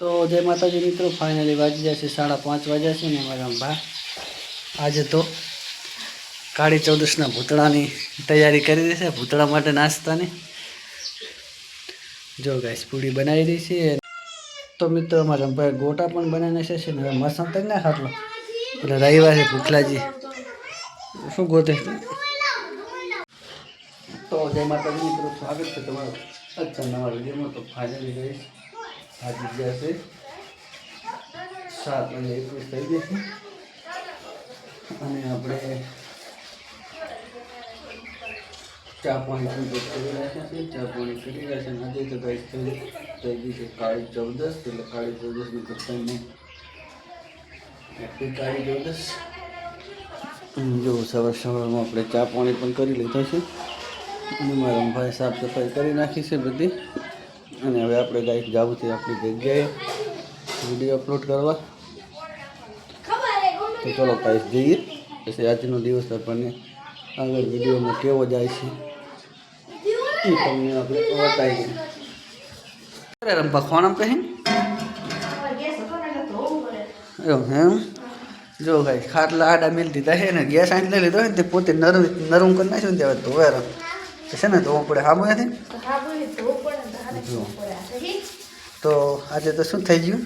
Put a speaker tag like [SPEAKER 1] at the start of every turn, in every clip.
[SPEAKER 1] તો જય માતાજી મિત્રો ફાઇનલી વાગી જશે સાડા પાંચ વાગ્યા છે ને મારા ભા આજે તો કાળી ચૌદસના ભૂતળાની તૈયારી કરી રહી છે, ભૂતળા માટે નાસ્તાની. જો ગાઈસ પૂરી બનાવી રહી છે. તો મિત્રો મારા ભાઈ ગોટા પણ બનાવીને છે છે ને હવે મસણ તક ના ખાટલો એટલે રવિવાર છે, ભૂખલાજી. શું ગોતે? તો જય માતાજી મિત્રો, સ્વાગત છે તમારું. અચ્છા નવા વિડીયોમાં તો ફાઇનલી ગઈશ આજે જશે સાત અને એકવીસ થઈ ગઈ છે અને આપણે ચા પાણી પણ કરી રાખ્યા છે. ચા પાણી કરી રહ્યા છે. આજે તો ગઈ થઈ થઈ ગઈ છે કાળી ચૌદસ એટલે કાળી ચૌદસની કૃષ્ણને હેપી કાળી ચૌદસ જો સવાર સવારમાં આપણે ચા પાણી પણ કરી લીધા છે. અને મારા ભાઈ સાફ સફાઈ કરી નાખી છે બધી. અને હવે આપણે ગાઈક જવું છે આપણી જગ્યાએ વીડિયો અપલોડ કરવા. તો ચલો ગાઈસ જઈએ. પછી આજનો દિવસ આપણને આગળ વિડીયોમાં કેવો જાય છે, એ તમને આપણે બતાવીએ. જો ગાઈ ખાટલા આડા મિલ દીધા છે ને, ગેસ આઈને લઈ લીધો ને, તે પોતે નરમ નરમ કરી નાખ્યું ને ત્યારે ધોવે છે ને ધોવું પડે. હા નથી જો. તો આજે તો શું થઈ ગયું?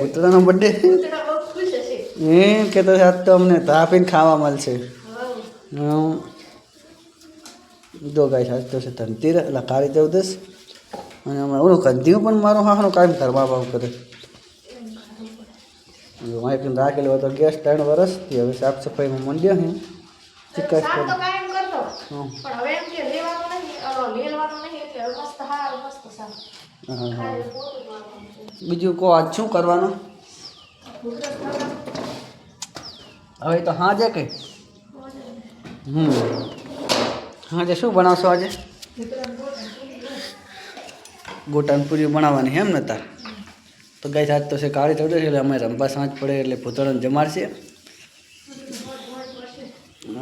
[SPEAKER 1] પુતળાનો બર્થડે એમ કે તો આજ તો અમને તાપીને ખાવા મળશે. જો ગાય આજ તો છે ધનતીર એટલે કાળી ચૌદશ અને હમણાં ઓલું કંધીઓ પણ મારો હાહનો કાયમ કરવા ભાવ કરે. રાખેલો હતો ગેસ ત્રણ વર્ષથી હવે સાફ સફાઈમાં મંડ્યો હું ચિકાસ કરી હમ. હા, હા. બીજું કહો આજ શું કરવાનું? હવે તો હાજે કઈ હમ. હાજે શું બનાવશો આજે? ગોટાની પૂરી બનાવવાની એમ ને તાર? તો ગાય આજ તો છે કાળી છે એટલે અમે રંભા સાંજ પડે એટલે ભૂતળાને જમાડશે.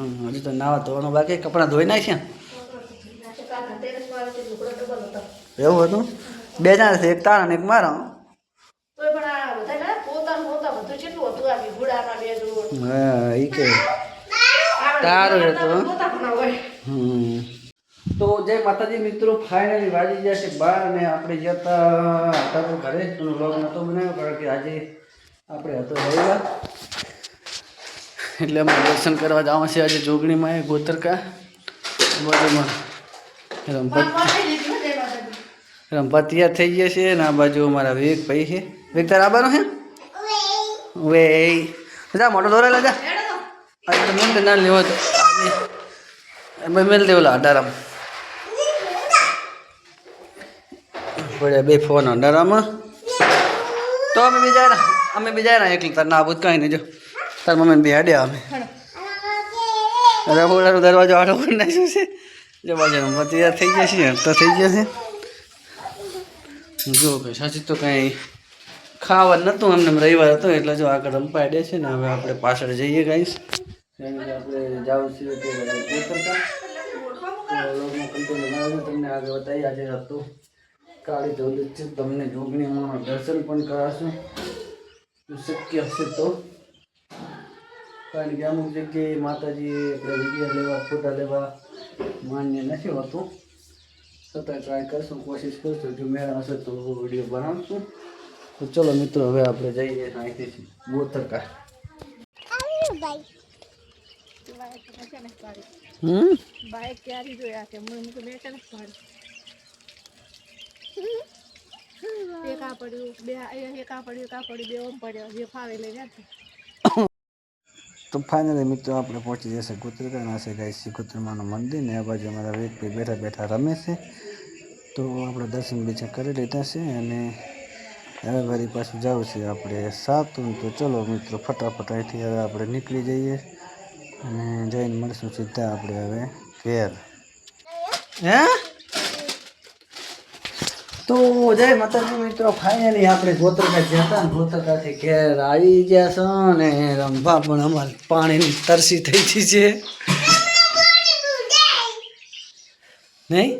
[SPEAKER 1] હજુ તો નાવા ધોવાનું બાકી, કપડાં ધોઈ નાખ્યા. એવું હતું? બે જણા છે, એક તારા ને એક મારા હા એ કે. તારું હતું હમ. તો જય માતાજી મિત્રો ફાઇનલી વાજી ગયા છે બાર ને આપણે જતા હતા તો ઘરે એનો વ્લોગ નહોતો બનાવ્યો, કારણ કે આજે આપણે હતો રવિવાર. એટલે અમે દર્શન કરવા જવા છે આજે જોગણીમાં એ ગોતરકા. બધું રંભા તૈયાર થઈ ગયા છે ને આ બાજુ અમારા વિવેક ભાઈ છે. વિવેક તાર આવવાનો છે? વે. જા મોટો દોરેલા જા. આજે તો મેલ ના લેવો મેલ દેવલા અઢારામ. પડ્યા બે ફોન અઢારામાં. તો અમે બીજા અમે બીજા એકલી તાર ના ભૂત કાંઈ નહીં જો. તાર મમ્મી બેહાડ્યા અમે રહોડાનો દરવાજો આડો કરી નાખ્યો છે. જો બાજુ તૈયાર થઈ ગયા છે તો થઈ ગયા છે. જો કે સાચી તો કાંઈ ખાવા નહોતું, એમને એમ રવિવાર હતો, એટલે જો આગળ રંપાઈ છે ને, હવે આપણે પાછળ જઈએ ગાઈશ આપણે જાવું છીએ તમને આગળ બતાવી આજે હતું કાળી ચૌદશ છે, તમને જોગણીમાં દર્શન પણ કરાશું શક્ય હશે તો. કારણ કે અમુક જગ્યાએ માતાજી આપણે વીડિયો લેવા, ફોટા લેવા માન્ય નથી હોતું. છતાં ટ્રાય કરશું, કોશિશ કરશું. જો મેળ હશે તો વીડિયો બનાવશું. તો ચલો મિત્રો, હવે આપણે જઈએ અહીંથી ગોતરકા. હમ?
[SPEAKER 2] બાઈક ક્યારે જોયા કે મને તો બે ચાલે પાડી બે એક કાપડ્યું પડ્યું, એક પડ્યું, બે ઓમ પડ્યો જે ફાવે લઈ ગયા
[SPEAKER 1] તો ફાઇનલી મિત્રો આપણે પહોંચી જશે કુતરકા છે ગાય શ્રી કુતરમાનું મંદિર ને આ બાજુ અમારા વેગભાઈ બેઠા બેઠા રમે છે. તો આપણે દર્શન બીજા કરી લીધા છે અને હવે વળી પાછું જવું છે આપણે સાતું તો ચલો મિત્રો ફટાફટ અહીંથી હવે આપણે નીકળી જઈએ અને જઈને મળશું સીધા આપણે હવે ઘેર. હે? તો જય માતાજી મિત્રો ફાઇનલી આપણે ગોતરકા જતા ને, ગોત્રકાથી ઘેર આવી ગયા છો ને રંભા પણ અમારે પાણીની તરસી થઈ ગઈ છે. નહીં?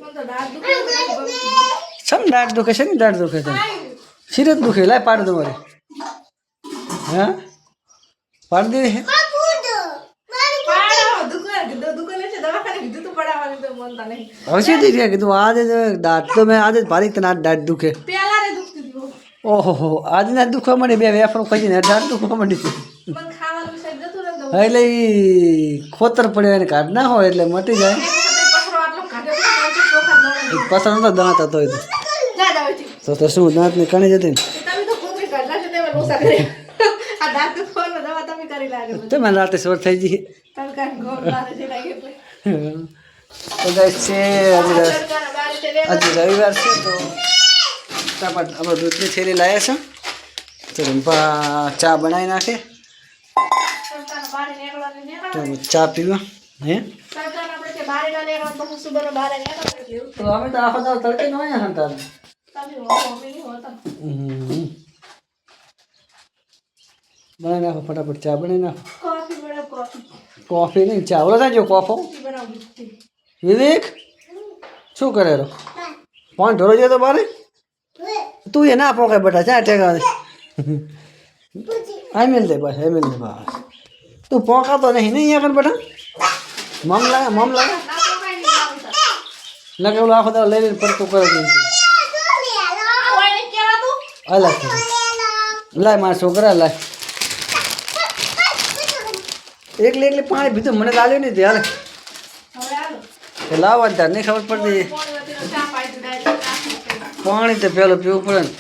[SPEAKER 1] સમ દાઢ દુખે? છે ને દાઢ દુખે છે સિરત દુખે? લાય પાડ દો મારે હા? પાડ દે હે
[SPEAKER 2] પાડો, દુકાન કીધું, દુકાને છે, દવાખાને કીધું તું પડાવવાનું તો મનતા નહીં.
[SPEAKER 1] હવે શું થઈ ગયા કીધું આજે દાંત તો મેં આજે ભારી તને દાઢ દુખે. ઓહો આજે ના દુખવા માંડી બે વેફરો ખસીને દાઢ દુખવા માંડી
[SPEAKER 2] ને
[SPEAKER 1] એટલે એ ખોતર પડ્યો એને કાઢ ના હોય એટલે મટી જાય. પસંદ નતો દાંત હતો તો. તો શું દાંતની કણી જતી ને?
[SPEAKER 2] તમે દાંત
[SPEAKER 1] રાતે સોર થઈ જઈ
[SPEAKER 2] લાગે છે
[SPEAKER 1] તો ગાઈસ છે આજે રવિવાર છે તો ફટાફટ આપણે દૂધની થેલી લાવ્યા છે. તો રૂમપા ચા બનાવી નાખે. તો. ચા પીવા હે?
[SPEAKER 2] તો
[SPEAKER 1] અમે આખો દાવ તડકે ન હોય
[SPEAKER 2] હોતા.
[SPEAKER 1] બનાવી નાખો ફટાફટ ચા બનાવી નાખો.
[SPEAKER 2] કોફી
[SPEAKER 1] નહીં ચા. ઓલો થાય જો કોફો. વિવેક, શું કરે રો? ફોન ઢોરો છે તો બારે. તું એ ના પોકે બેટા ચા ટેકા મેલ દે બસ એ મેલ દે બસ. તું પોકા તો નહીં નહીં આગળ બેટા? મમ લાગે મમ લાગે?
[SPEAKER 2] તો.
[SPEAKER 1] લાગે ઓલો આખો દાડો લઈ લઈને પડતું કરે છે.
[SPEAKER 2] આ વાળને કહેવાતું?
[SPEAKER 1] અલા લાય મારા છોકરા, લાય. એકલી એકલી પાણી પીધું, મને લાલ્યું નહીં. એ લાવવા ત્યારે નહીં ખબર પડતી. પાણી તો પેલું પીવું પડે ને.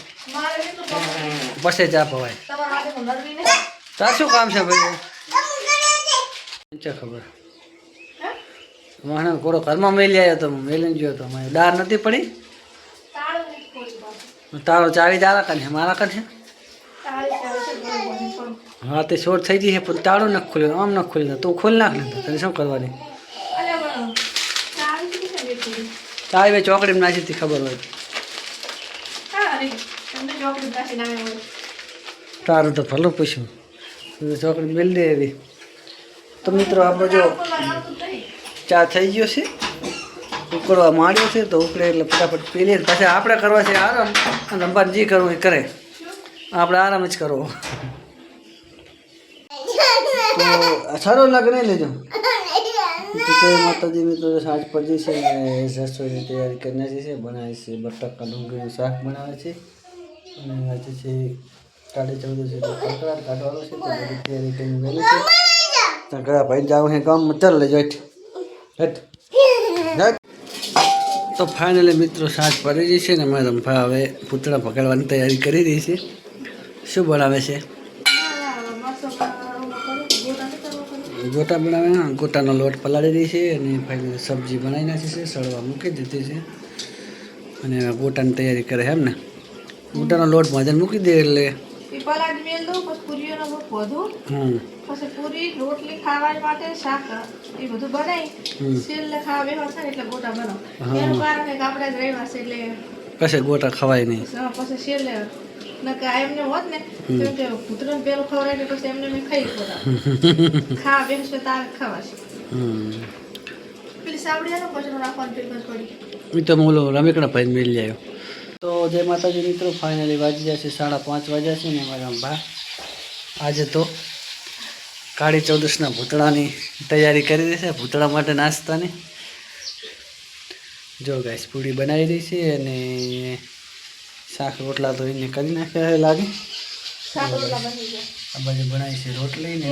[SPEAKER 1] પછી ચા પવાય. તાર શું કામ છે ભાઈ? ખબર? મને કોરો ઘરમાં મેલી આવ્યો તો મેલીને ગયો તો. દાર નથી પડી. તારો ચાવી તારા કન મારા કન. હા તે શોર્ટ થઈ ગઈ છે પણ તાળું નથી ખુલ્યું આમ ન ખુલ્યું. તું ખોલી નાખ ને તો તને શું કરવાની? ચાવી બે ચોકડી નાખી હતી ખબર હોય. તારું તો ભલું પૂછ્યું. ચોકડી મેળ દે એવી. તો મિત્રો આપણે જો. ચા થઈ ગયો છે. ઉકળવા માંડ્યો છે તો ઉકળે એટલે ફટાફટ પી લઈએ પછી આપણે કરવા છે આરામ. અને અંબાને જે કરવું એ કરે. આપણે આરામ જ કરવો. તો સારો લાગે નહીં લેજો. તો જય માતાજી મિત્રો સાંજ પડી છે અને રસોઈની તૈયારી કરીને છે, બનાવે છે, બટાકા ડુંગળીનું શાક બનાવે છે. અને આજે છે કાઢે ચૌદ છે, તો કકડાટ કાઢવાનો છે, તો બધી તૈયારી કરીને ગયેલું છે. તો ઘણા ભાઈ જાવ છે ગામમાં ચાલ લેજો હેઠ. તો ફાઇનલી મિત્રો, સાંજ પડી ગઈ છે ને, મારા રંભા હવે પૂતળા પકડવાની તૈયારી કરી રહી છે. શું બનાવે છે?
[SPEAKER 2] ગોટા
[SPEAKER 1] બનાવે ગોટાનો લોટ પલાળી દે છે અને ફાઇનલી સબ્જી બનાવી નાખી છે સળવા મૂકી દીધી છે. અને ગોટાની તૈયારી કરે છે એમ ને? ગોટાનો લોટ ભાજન મૂકી દે એટલે. હમ.
[SPEAKER 2] પછી પૂરી રોટલી ખાવા માટે શાક એ બધું બનાવી છેલ્લે ખાવા બેસવા છે એટલે ગોટા બનાવ. એનું કારણ કે આપણે જ રવિવાર છે એટલે
[SPEAKER 1] કશે ગોટા ખવાય નહીં.
[SPEAKER 2] પછી છેલ્લે નકર આ એમને હોત ને તો કે કૂતરાને પેલું ખવડાવીને પછી એમને મેં ખાઈ ગોટા ખાવા બેસશે તારે ખવાશે પેલી સાવડી કચરો રાખવાનું પેલી પડી
[SPEAKER 1] એ તો હું રમેકડા ભાઈ મેળ આવ્યો. તો જય માતાજી મિત્રો ફાઇનલી વાગી જશે સાડા પાંચ વાગ્યા છે ને મારા ભા આજે તો કાળી ચૌદસના ભૂતળાની તૈયારી કરી રહી છે ભૂતળા માટે નાસ્તાની. જો ગાઈસ પૂરી બનાવી રહી છે અને શાક રોટલા તો એને કરી નાખ્યા છે લાગે. ને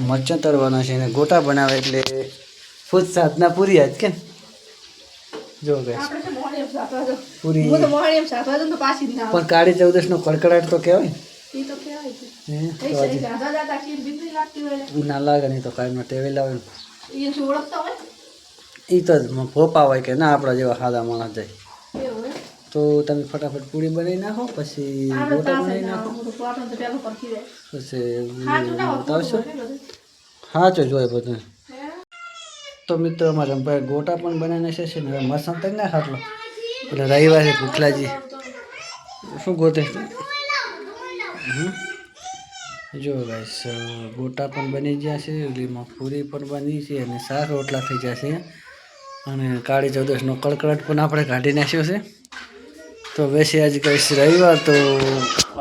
[SPEAKER 2] મરચાં તળવાના
[SPEAKER 1] છે અને ગોટા બનાવે એટલે ફૂદ સાતના પૂરી આજ કે. જો પૂરી.
[SPEAKER 2] હું ના
[SPEAKER 1] પણ કાળી ચૌદસનો કડકડાટ તો કહેવાય હે
[SPEAKER 2] ને.
[SPEAKER 1] ના લાગે નહીં તો કાંઈ ટેવે લાવે. ને
[SPEAKER 2] એ હોય?
[SPEAKER 1] એ તો ભોપા હોય કે ના આપણા જેવા સાદા માણસ જાય. તો તમે ફટાફટ પૂરી બનાવી નાખો પછી ગોટા બનાવી નાખો. પછી બતાવશો. હા જો જોઈએ બધું. તો મિત્રો અમારા ભાઈ ગોટા પણ બનાવીને છે છે ને મસાલો તક ના ખાટલો એટલે રવિવારે ભૂખલાજી. શું ગોતે? જો ગાઈસ ગોટા પણ બની ગયા છે ઓલીમાં પૂરી પણ બની છે અને શાક રોટલા થઈ ગયા છે. અને કાળી ચૌદશનો કડકડાટ પણ આપણે કાઢી નાખ્યો છે. તો વેસી આજે કહીશ રવિવાર તો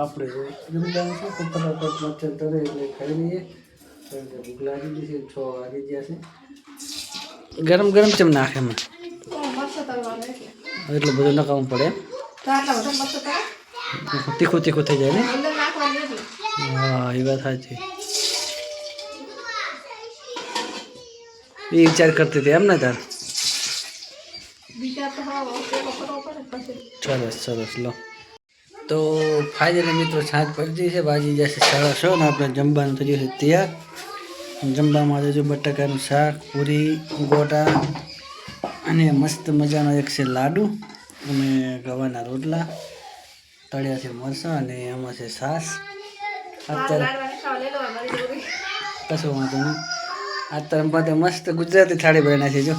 [SPEAKER 1] આપણે જમવાનું છે, તો ફટાફટ મચ્છર તરે એટલે ખાઈ લઈએ. કારણ કે ભૂખ લાગી ગઈ છે, છ વાગી ગયા છે. ગરમ ગરમ ચમ નાખે એમાં?
[SPEAKER 2] એટલે
[SPEAKER 1] બધું નકામવું પડે
[SPEAKER 2] તળે
[SPEAKER 1] તીખું તીખું થઈ જાય ને? હા, એ વાત સાચી. એ વિચાર કરતી હતી એમ ને તાર?
[SPEAKER 2] બીજા તો
[SPEAKER 1] સરસ સરસ લો. તો ફાઇનલી મિત્રો સાંજ પડતી છે ભાજી જશે સરસ. હો ને આપણે જમવાનું થઈ જશે તૈયાર. જમવામાં જો બટાકાનું શાક પૂરી ગોટા અને મસ્ત મજાનો એક છે લાડુ. અને ગવાના રોટલા તળ્યા છે મરચાં અને એમાં છે સાસ અત્યારે કશું વાંધો નહીં. અત્યારે બધે મસ્ત ગુજરાતી થાળી બનાવી છે જો.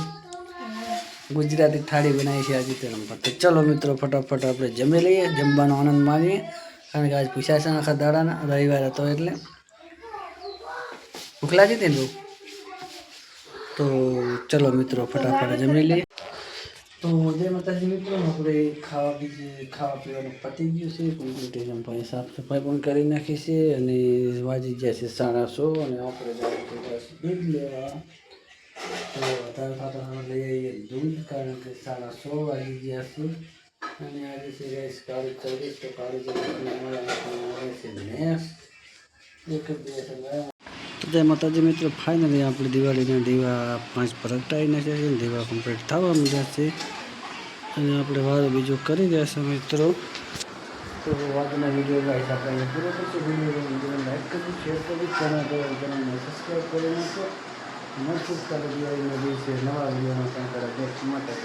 [SPEAKER 1] ગુજરાતી થાળી બનાવી છે આજે તેના પર તો ચલો મિત્રો, ફટાફટ આપણે જમી લઈએ, જમવાનો આનંદ માણીએ. કારણ કે આજ પૂછ્યા છે આખા દાડાના, રવિવાર હતો એટલે. ભૂખ લાગી હતી તો ચલો મિત્રો, ફટાફટ જમી લઈએ. તો જય માતાજી મિત્રો, આપણે ખાવા બીજી, ખાવા પીવાનું પતી ગયું છે. કોમ્પિટિશન પણ સાફ સફાઈ પણ કરી નાખી છે અને વાજી ગયા છે સાડા સો અને આપણે દૂધ લેવા તો વધારે ખાતા લઈ આવીએ દૂધ કારણ કે સાડા સો વાગી ગયા છે અને આજે છે ગેસ કાળી ચૌદીસ તો કાળી ચૌદીસ છે મેસ એક દિવસ જય માતાજી મિત્રો ફાઇનલી આપણે દિવાળીના દીવા પાંચ પ્રગટાવી નાખ્યા છે દીવા કમ્પ્લીટ થવા માંડ્યા છે. અને આપણે વારો બીજો કરી રહ્યા છે મિત્રો. તો વાતના વીડિયો ગાઈસ આપણે પૂરો કરશું. વીડિયો લાઈક કરજો શેર કરજો ચેનલ સબસ્ક્રાઈબ કરી નાખો. મળશું કાલે દિવાળીના દિવસે નવા વિડીયોમાં કંઈક બેસ્ટ માટે